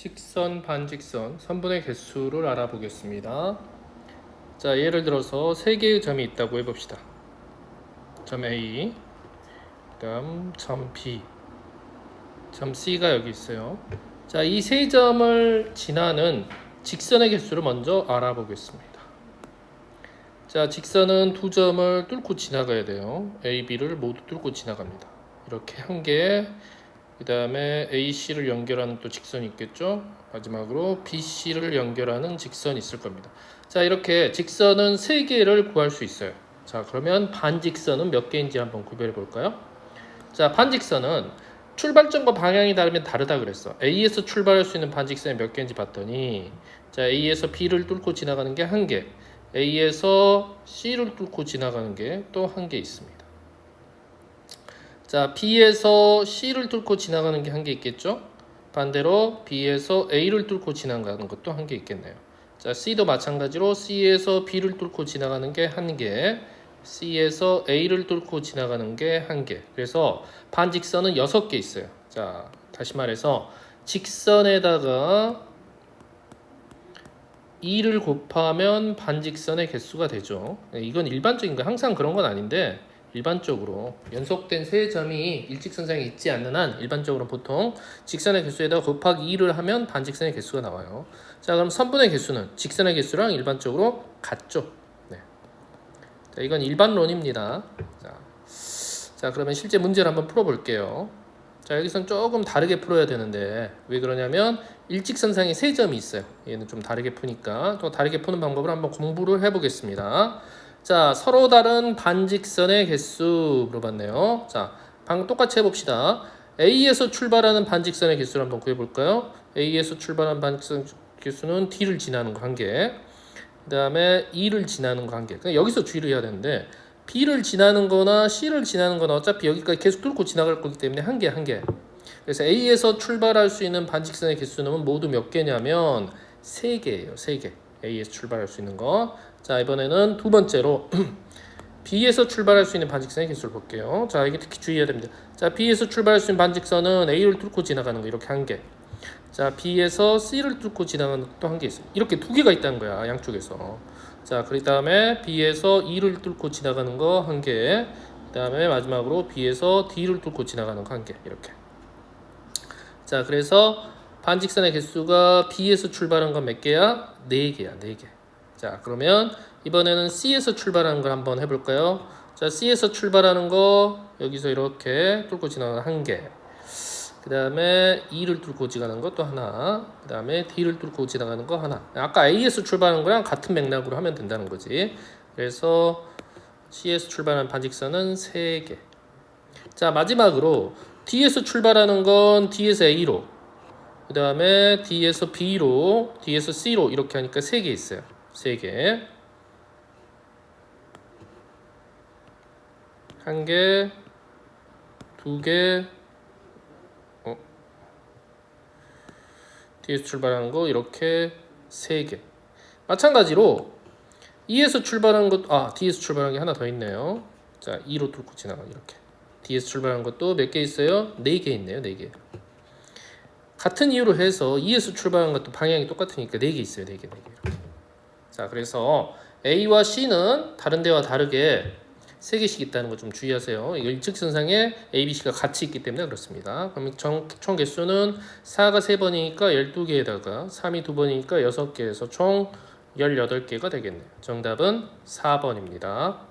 직선, 반직선, 선분의 개수를 알아보겠습니다. 자, 예를 들어서 세 개의 점이 있다고 해봅시다. 점 A, 그다음 점 B, 점 C가 여기 있어요. 자, 이 세 점을 지나는 직선의 개수를 먼저 알아보겠습니다. 자, 직선은 두 점을 뚫고 지나가야 돼요. A, B를 모두 뚫고 지나갑니다. 이렇게 한 개, 그 다음에 AC를 연결하는 또 직선이 있겠죠. 마지막으로 BC를 연결하는 직선이 있을 겁니다. 자, 이렇게 직선은 세 개를 구할 수 있어요. 자, 그러면 반직선은 몇 개인지 한번 구별해 볼까요? 자, 반직선은 출발점과 방향이 다르면 다르다 그랬어. A에서 출발할 수 있는 반직선이 몇 개인지 봤더니 자, A에서 B를 뚫고 지나가는 게 한 개, A에서 C를 뚫고 지나가는 게 또 한 개 있습니다. 자, B에서 C를 뚫고 지나가는 게 한 개 있겠죠? 반대로 B에서 A를 뚫고 지나가는 것도 한 개 있겠네요. 자, C도 마찬가지로 C에서 B를 뚫고 지나가는 게 한 개, C에서 A를 뚫고 지나가는 게 한 개. 그래서 반직선은 여섯 개 있어요. 자, 다시 말해서 직선에다가 2를 곱하면 반직선의 개수가 되죠. 네, 이건 일반적인 거 항상 그런 건 아닌데 일반적으로 연속된 세 점이 일직선상에 있지 않는 한 일반적으로 보통 직선의 개수에다가 곱하기 2를 하면 반직선의 개수가 나와요. 자, 그럼 선분의 개수는 직선의 개수랑 일반적으로 같죠. 네. 자, 이건 일반론입니다. 자, 자, 그러면 실제 문제를 한번 풀어볼게요. 자, 여기선 조금 다르게 풀어야 되는데 왜 그러냐면 일직선상에 세 점이 있어요. 얘는 좀 다르게 푸니까 또 다르게 푸는 방법을 한번 공부를 해보겠습니다. 자, 서로 다른 반직선의 개수 물어봤네요. 자, 방금 똑같이 해봅시다. A에서 출발하는 반직선의 개수를 한번 구해볼까요? A에서 출발하는 반직선 개수는 D를 지나는 개. 그 다음에 E를 지나는 개. 그냥 여기서 주의를 해야 되는데 B를 지나는 거나 C를 지나는 거나 어차피 여기까지 계속 뚫고 지나갈 거기 때문에 한 개, 한 개. 그래서 A에서 출발할 수 있는 반직선의 개수는 모두 몇 개냐면 세 개예요. 세 개. A에서 출발할 수 있는 거. 자, 이번에는 두 번째로 B에서 출발할 수 있는 반직선의 개수를 볼게요. 자, 이게 특히 주의해야 됩니다. 자, B에서 출발할 수 있는 반직선은 A를 뚫고 지나가는 거 이렇게 한 개. 자, B에서 C를 뚫고 지나가는 것도 한 개 있어요. 이렇게 두 개가 있다는 거야, 양쪽에서. 자, 그 다음에 B에서 E를 뚫고 지나가는 거 한 개. 그 다음에 마지막으로 B에서 D를 뚫고 지나가는 거 한 개. 이렇게. 자, 그래서 반직선의 개수가 B에서 출발한 건 몇 개야? 네 개야, 네 개. 자, 그러면 이번에는 C에서 출발하는 걸 한번 해볼까요? 자, C에서 출발하는 거 여기서 이렇게 뚫고 지나가는 한 개. 그 다음에 E를 뚫고 지나가는 것도 하나. 그 다음에 D를 뚫고 지나가는 거 하나. 아까 A에서 출발하는 거랑 같은 맥락으로 하면 된다는 거지. 그래서 C에서 출발하는 반직선은 세 개. 자, 마지막으로 D에서 출발하는 건 D에서 A로. 그 다음에 D에서 B로, D에서 C로 이렇게 하니까 세개 있어요. 세 개. 한 개, 두 개, 어? D에서 출발하는 거 이렇게 세 개. 마찬가지로 E에서 출발한 것, 아 D에서 출발한 게 하나 더 있네요. 자, E로 뚫고 지나가 이렇게. D에서 출발한 것도 몇 개 있어요? 네개 있네요, 네 개. 같은 이유로 해서 E에서 출발한 것도 방향이 똑같으니까 네개 있어요, 네 개, 네 개. 이렇게. 자, 그래서 A와 C는 다른 데와 다르게 세 개씩 있다는 거 좀 주의하세요. 이거 일직선상에 A, B, C가 같이 있기 때문에 그렇습니다. 그럼 총, 총 개수는 4가 3번이니까 12개에다가 3이 2번이니까 6개에서 총 18개가 되겠네요. 정답은 4번입니다.